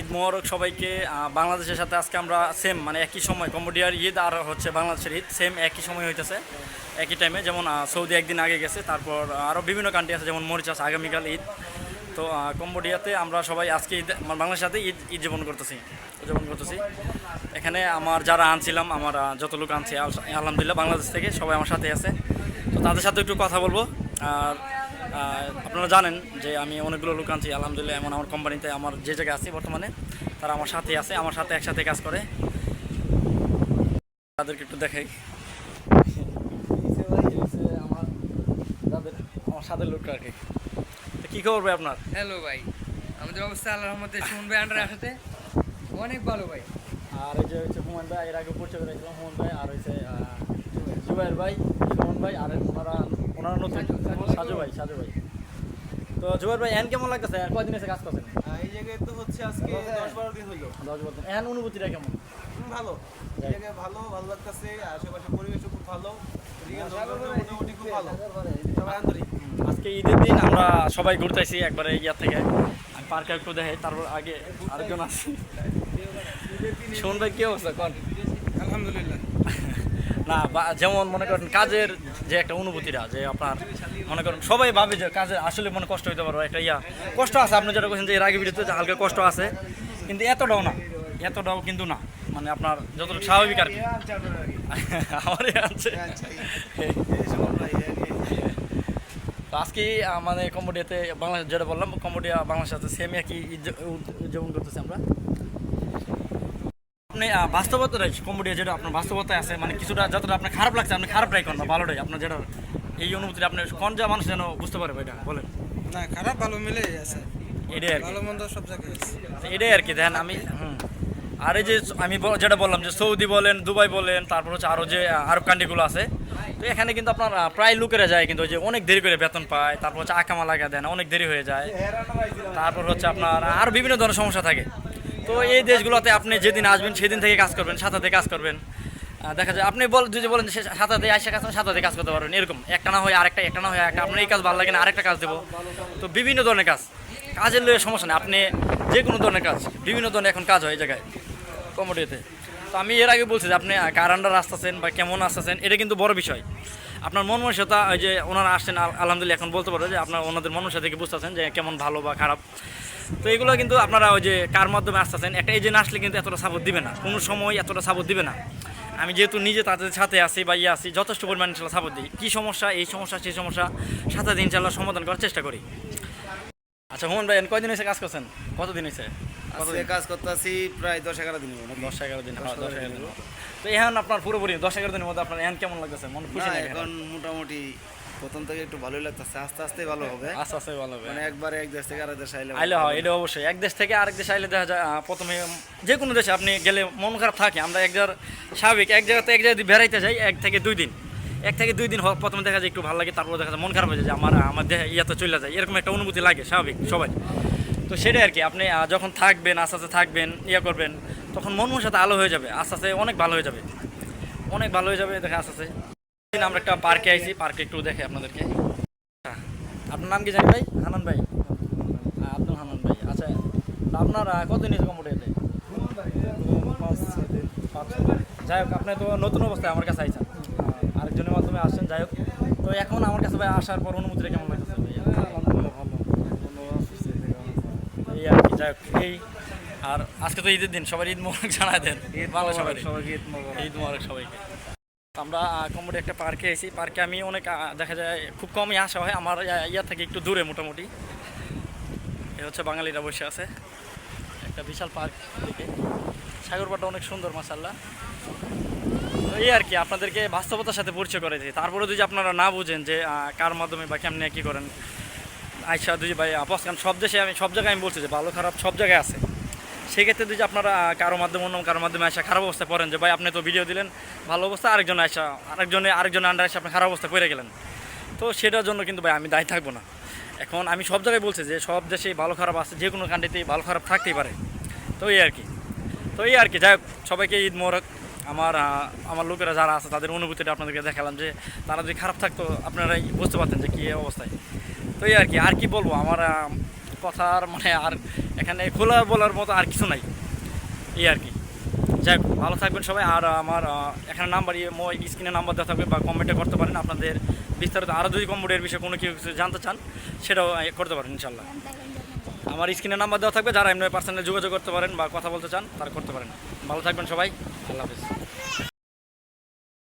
ঈদ মোবারক সবাইকে। বাংলাদেশের সাথে আজকে আমরা সেম মানে একই সময়, কম্বোডিয়ার ঈদ আর হচ্ছে বাংলাদেশের ঈদ সেম একই সময় হইতেছে, একই টাইমে যেমন সৌদি একদিন আগে গেছে, তারপর আরও বিভিন্ন কান্ট্রি আছে, যেমন মরিচাস আগামীকাল ঈদ। তো কম্বোডিয়াতে আমরা সবাই আজকে ঈদ মানে বাংলাদেশের সাথে ঈদ ঈদ যাপন করতেছি, উদযাপন করতেছি। এখানে আমার যারা আনছিলাম, আমার যত লোক আনছি, আলহামদুলিল্লাহ, বাংলাদেশ থেকে সবাই আমার সাথে আছে। তো তাদের সাথে একটু কথা বলব। আর আপনারা জানেন যে আমি অনেকগুলো লোক আনছি, আলহামদুলিল্লাহ, এমন আমার কোম্পানিতে আমার যে জায়গায় আছি বর্তমানে, তারা আমার সাথে আছে, আমার সাথে একসাথে কাজ করে। তাদেরকে একটু দেখাই। আমার আমার সাথে লোক আর কি। কী খবর ভাই আপনার? হ্যালো ভাই, আমাদের অবস্থা আল্লাহর রহমতে শুনবে আন্ডার আসাতে অনেক ভালো ভাই। আর এই যে হচ্ছে হুমান ভাই এর আগে পরিচয় করেছিলাম হুমান ভাই আর হচ্ছে জুবাইর ভাই সুমন ভাই আর ওনারা ওনারা নতুন সাজু ভাই সাজু ভাই। তো জুবাইর ভাই এন কেমন লাগতেছে? আর কয়দিন এসে কাজ করছেন? এই জায়গায় তো হচ্ছে আজকে দশ বারো দিন হইল। দশ বছর এন অনুভূতিটা কেমন? হুম, ভালো। এই জায়গায় ভালো ভালো লাগতেছে। আশেপাশে পরিবেশও খুব ভালো। মোটামুটি খুব ভালো। সবাই আন্তরিক আজকে ঈদের দিন আমরা সবাই ঘুরতে আসি একবারে ইয়ার থেকে। আমি পার্কে একটু দেখে তারপর আগে আরেকজন আসি সুমন ভাই কি অবস্থা? কন? আলহামদুলিল্লাহ। না যেমন মনে করেন কাজের যে একটা অনুভূতিটা যে আপনার মনে করেন সবাই ভাবে যে কাজে আসলে মনে কষ্ট হইতে পারো একটা ইয়া। কষ্ট আছে আপনি যেটা বলছেন যে এর আগে ভিডিওতে যে হালকা কষ্ট আছে কিন্তু এতটাও না এতটাও কিন্তু না। মানে আপনার যতটুকু স্বাভাবিক আর কি। আমারই আছে। আজকে মানে কম্বোডিয়াতে বাংলাদেশ যেটা বললাম কম্বোডিয়া বাংলাদেশ সাথে সেম একই উদযাপন করতেছি আমরা। আপনি আহ, বাস্তবতাটাই কম্বোডিয়া যেটা আপনার বাস্তবতায় আছে মানে কিছুটা যতটা আপনার খারাপ লাগছে আপনি খারাপটাই করেন না ভালোটাই। আপনার যেটা এই অনুভূতিটা আপনি কোন যা মানুষ যেন বুঝতে পারবে এটা বলেন। না খারাপ ভালো মিলে আছে। এটাই আর ভালো মন্দ সব জায়গায় এটাই আর কি দেখেন আমি হুম। আর এই যে আমি যেটা বললাম যে সৌদি বলেন দুবাই বলেন তারপর হচ্ছে আরও যে আরব কান্ট্রিগুলো আছে তো এখানে কিন্তু আপনার প্রায় লোকেরা যায় কিন্তু ওই যে অনেক দেরি করে বেতন পায় তারপর হচ্ছে আকামা লাগা দেন অনেক দেরি হয়ে যায়। তারপর হচ্ছে আপনার আরও বিভিন্ন ধরনের সমস্যা থাকে। তো এই দেশগুলোতে আপনি যেদিন আসবেন, সেদিন থেকে কাজ করবেন সাথে কাজ করবেন। দেখা যায়, আপনি বল যদি বলেন যে সাথে আসে কাজ সাথে কাজ করতে পারবেন, এরকম। একটা না হয় আরেকটা, একটা না হয় একটা আপনার এই কাজ ভালো লাগে না, আরেকটা কাজ দেবো। তো বিভিন্ন ধরনের কাজ। কাজের লয়ে সমস্যা নেই। আপনি যে কোনো ধরনের কাজ, বিভিন্ন ধরনের এখন কাজ হয় এই জায়গায় কমোডিতে তো আমি এর আগে বলছি যে আপনি কার আন্ডার আসতেছেন বা কেমন আসতেছেন, এটা কিন্তু বড় বিষয়। আপনার মন মানসিকতা, ওই যে ওনারা আসছেন আলহামদুলিল্লাহ, এখন বলতে পারো যে আপনার ওনাদের মনুষ্য থেকে বুঝতেছেন যে কেমন ভালো বা খারাপ। তো এগুলো কিন্তু আপনারা ওই যে কার মাধ্যমে আসতেছেন একটা এজেন্ট আসলে কিন্তু এতটা সাপোর্ট দিবে না। কোনো সময় এতটা সাপোর্ট দিবে না। আমি যেহেতু নিজে তাদের সাথে আছি বা ইয়ে আছি যথেষ্ট পরিমাণে ইনশাল্লাহ সাপোর্ট দিই। কী সমস্যা এই সমস্যা সেই সমস্যা সাথে দিন ইনশাল্লাহ সমাধান করার চেষ্টা করি। আচ্ছা হুমন ভাই কয়দিন এসে কাজ করছেন? কতদিন আজকে কাজ করতেছি প্রায় দশ এগারো দিন দশ এগারো দিন হ্যাঁ দশ এগারো দিন তো এখন আপনার পুরোপুরি দশ এগারো দিনের মধ্যে আপনার এখন কেমন লাগতেছে? মনে খুশি এখন মোটামুটি প্রথম থেকে একটু ভালোই লাগতেছে আস্তে আস্তে ভালো হবে। আস্তে আস্তে ভালো হবে। মানে একবারে এক দেশ থেকে আরেক দেশ আইলে আইলে হয় এটা অবশ্যই। এক দেশ থেকে আরেক দেশে আইলে দেখা যায় প্রথমে যে কোনো দেশে আপনি গেলে মন খারাপ থাকে। আমরা এক জায়গার স্বাভাবিক এক জায়গাতে এক জায়গায় বেড়াইতে যাই এক থেকে দুই দিন। এক থেকে দুই দিন হওয়ার প্রথমে দেখা যায় একটু ভালো লাগে তারপর দেখা যায় মন খারাপ হয়ে যায় যে আমার আমার ইয়াতে চলে যায়। এরকম একটা অনুভূতি লাগে স্বাভাবিক সবাই। তো সেটাই আর কি আপনি যখন থাকবেন আস্তে আস্তে থাকবেন ইয়ে করবেন তখন মন মন সাথে আলো হয়ে যাবে আস্তে আস্তে অনেক ভালো হয়ে যাবে। অনেক ভালো হয়ে যাবে দেখা আস্তে আস্তে। আমরা একটা পার্কে আইছি পার্কে একটু দেখে আপনাদেরকে। আচ্ছা, আপনার নাম কি জানি ভাই? হানান ভাই। আব্দুল হানান ভাই। আচ্ছা তা আপনার কতদিন এসে কম্পিউটার যাই হোক আপনি তো নতুন অবস্থায় আমার কাছে আইছেন। আরেকজনের মাধ্যমে আসছেন যাই হোক। তো এখন আমার কাছে ভাই আসার পর অনুমতিটা কেমন লাগতেছে ভাই এই আর কি যাই হোক এই। আর আজকে তো ঈদের দিন সবার ঈদ মোবারক জানাই দেন। ঈদ ভালো সবাই ঈদ মোবারক সবাইকে। আমরা কমোডি একটা পার্কে এসেছি। পার্কে আমি অনেক দেখা যায় খুব কমই আসা হয়। আমার ইয়া- থেকে একটু দূরে মোটামুটি। এ হচ্ছে বাঙালিরা বসে আছে। একটা বিশাল পার্ক দিকে। সাগরপাড়টা অনেক সুন্দর মাসাল্লাহ এই আর কি, আপনাদেরকে বাস্তবতার সাথে পরিচয় করে দিই। তারপরে যদি আপনারা না বুঝেন যে কার মাধ্যমে বা কেমনে কী করেন আইসা দুই ভাই, আপস কারণ সব দেশে আমি, সব জায়গায় আমি বলছি যে, ভালো খারাপ সব জায়গায় আছে। সেক্ষেত্রে যদি আপনারা কারও মাধ্যমে অন্য কারোর মাধ্যমে আসা খারাপ অবস্থায় পড়েন যে, ভাই, আপনি তো ভিডিও দিলেন, ভালো অবস্থা। আরেকজন আসা, আরেকজনে, আরেকজন আন্ডার এসে আপনি খারাপ অবস্থা করে গেলেন। তো সেটার জন্য কিন্তু, ভাই, আমি দায়ী থাকব না। এখন আমি সব জায়গায় বলছি যে, সব দেশেই ভালো খারাপ আছে, যে কোনো কান্ট্রিতেই ভালো খারাপ থাকতেই পারে। তো এই আর কি। তো এই আর কি, যাই হোক, সবাইকে ঈদ মোরক আমার আমার লোকেরা যারা আছে, তাদের অনুভূতিটা আপনাদেরকে দেখালাম যে, তারা যদি খারাপ থাকতো, আপনারাই বুঝতে পারতেন যে, কী অবস্থায়। তো এই আর কি আর কি বলব? আমার কথার মানে আর এখানে খোলা বলার মতো আর কিছু নাই। এই আর কি। যাই হোক, ভালো থাকবেন সবাই। আর আমার এখানে নাম্বার ইয়ে মই স্ক্রিনে নাম্বার দেওয়া থাকবে বা কমেন্টে করতে পারেন। আপনাদের বিস্তারিত আরও যদি কম্পিউটারের বিষয়ে কোনো কিছু জানতে চান সেটাও করতে পারেন ইনশাল্লাহ আমার স্ক্রিনে নাম্বার দেওয়া থাকবে। যারা এমনি পার্সোনালি যোগাযোগ করতে পারেন বা কথা বলতে চান তারা করতে পারেন। ভালো থাকবেন সবাই। আল্লাহ হাফিজ।